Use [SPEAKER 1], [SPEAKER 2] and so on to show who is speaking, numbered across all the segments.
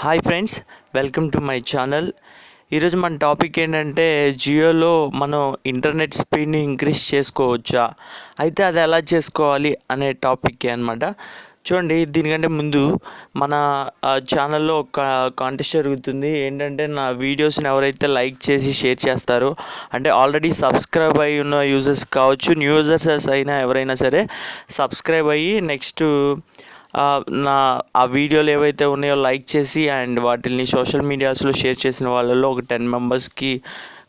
[SPEAKER 1] Hi friends welcome to my channel ఈరోజు మన topic ఏంటంటే జియోలో మనం ఇంటర్నెట్ స్పీడ్ని ఇంక్రీజ్ చేసుకోవచ్చా? అయితే అది ఎలా చేసుకోవాలి అనే టాపిక్ అనమాట చూడండి దీనికంటే ముందు మన ఛానల్లో ఒక కాంటెస్ట్ జరుగుతుంది. ఏంటంటే నా వీడియోస్ని ఎవరైతే లైక్ చేసి షేర్ చేస్తారో అంటే ఆల్రెడీ సబ్స్క్రైబ్ అయి ఉన్న యూజర్స్ కావచ్చు న్యూ యూజర్స్ అయినా ఎవరైనా సరే సబ్స్క్రైబ్ అయ్యి నెక్స్ట్ నా ఆ వీడియోలు ఏవైతే ఉన్నాయో లైక్ చేసి అండ్ వాటిని సోషల్ మీడియాస్లో షేర్ చేసిన వాళ్ళలో ఒక టెన్ మెంబర్స్కి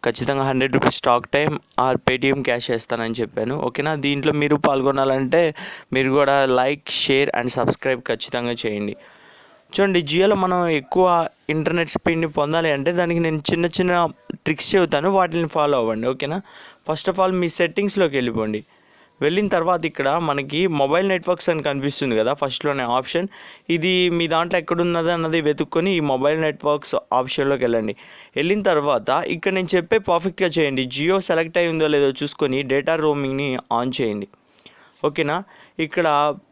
[SPEAKER 1] ఖచ్చితంగా hundred rupees stock time or Paytm cash చేస్తానని చెప్పాను. ఓకేనా? దీంట్లో మీరు పాల్గొనాలంటే మీరు కూడా లైక్ షేర్ అండ్ సబ్స్క్రైబ్ ఖచ్చితంగా చేయండి. చూడండి జియోలో మనం ఎక్కువ ఇంటర్నెట్ స్పీడ్ని పొందాలి అంటే దానికి నేను చిన్న చిన్న ట్రిక్స్ చెబుతాను. వాటిని ఫాలో అవ్వండి. ఓకేనా? ఫస్ట్ ఆఫ్ ఆల్ మీ సెట్టింగ్స్లోకి వెళ్ళిపోండి. వెళ్ళిన తర్వాత ఇక్కడ మనకి మొబైల్ నెట్వర్క్స్ అని కనిపిస్తుంది కదా ఫస్ట్లోనే ఆప్షన్. ఇది మీ దాంట్లో ఎక్కడున్నది అన్నది వెతుక్కొని ఈ మొబైల్ నెట్వర్క్స్ ఆప్షన్లోకి వెళ్ళండి. వెళ్ళిన తర్వాత ఇక్కడ నేను చెప్పే పర్ఫెక్ట్గా చేయండి. జియో సెలెక్ట్ అయి ఉందో లేదో చూసుకొని డేటా రోమింగ్ని ఆన్ చేయండి. ఓకేనా? ఇక్కడ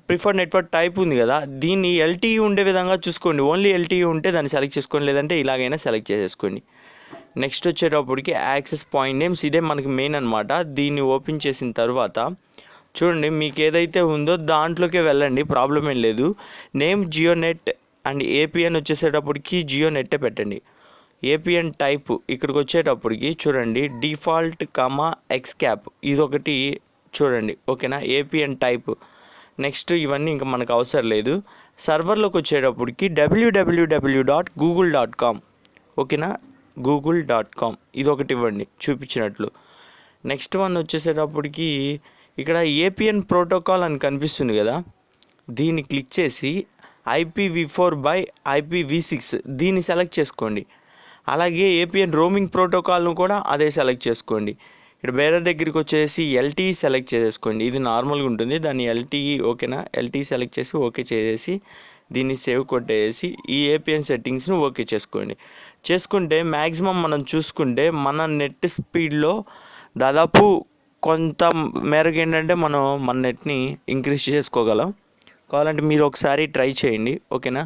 [SPEAKER 1] ప్రిఫర్ నెట్వర్క్ టైప్ ఉంది కదా దీన్ని ఎల్టీఈ ఉండే విధంగా చూసుకోండి. ఓన్లీ ఎల్టీఈ ఉంటే దాన్ని సెలెక్ట్ చేసుకోండి లేదంటే ఇలాగైనా సెలెక్ట్ చేసేసుకోండి. నెక్స్ట్ వచ్చేటప్పటికి యాక్సెస్ పాయింట్ నేమ్స్ ఇదే మనకి మెయిన్ అనమాట దీన్ని ఓపెన్ చేసిన తర్వాత చూడండి మీకు ఏదైతే ఉందో దాంట్లోకి వెళ్ళండి ప్రాబ్లం ఏం లేదు. Name Jio net and APN వచ్చేసేటప్పటికి జియో నెట్టే పెట్టండి. ఏపీఎన్ టైప్ ఇక్కడికి వచ్చేటప్పటికి చూడండి డిఫాల్ట్ కమా ఎక్స్ క్యాప్ ఇదొకటి చూడండి ఓకేనా? ఏపీఎన్ టైప్ నెక్స్ట్ ఇవన్నీ ఇంకా మనకు అవసరం లేదు. సర్వర్లోకి వచ్చేటప్పటికి WWW dot Google dot com ఓకేనా? గూగుల్ డాట్ కామ్ ఇది ఒకటి ఇవ్వండి చూపించినట్లు. నెక్స్ట్ వన్ వచ్చేసేటప్పటికి ఇక్కడ ఏపీఎన్ ప్రోటోకాల్ అని కనిపిస్తుంది కదా. దీన్ని క్లిక్ చేసి IPv four by IPv six దీన్ని సెలెక్ట్ చేసుకోండి. అలాగే ఏపీఎన్ రోమింగ్ ప్రోటోకాల్ను కూడా అదే సెలెక్ట్ చేసుకోండి. ఇక్కడ వేరే దగ్గరికి వచ్చేసి ఎల్టీఈ సెలెక్ట్ చేసేసుకోండి. ఇది నార్మల్గా ఉంటుంది. దాన్ని ఎల్టీఈ ఓకేనా ఎల్టీఈ సెలెక్ట్ చేసి ఓకే చేసేసి దీన్ని సేవ్ కొట్టేసి ఈ ఏపీఎన్ సెట్టింగ్స్ని ఓకే చేసుకోండి. చేసుకుంటే మ్యాక్సిమం మనం చూసుకుంటే మన నెట్ స్పీడ్లో దాదాపు కొంత మేరకు ఏంటంటే మనం మన నెట్ని ఇంక్రీజ్ చేసుకోగలం. కావాలంటే మీరు ఒకసారి ట్రై చేయండి. ఓకేనా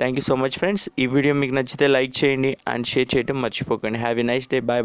[SPEAKER 1] thank you so much friends ఈ వీడియో మీకు నచ్చితే లైక్ చేయండి అండ్ షేర్ చేయడం మర్చిపోకండి. Have a nice day bye bye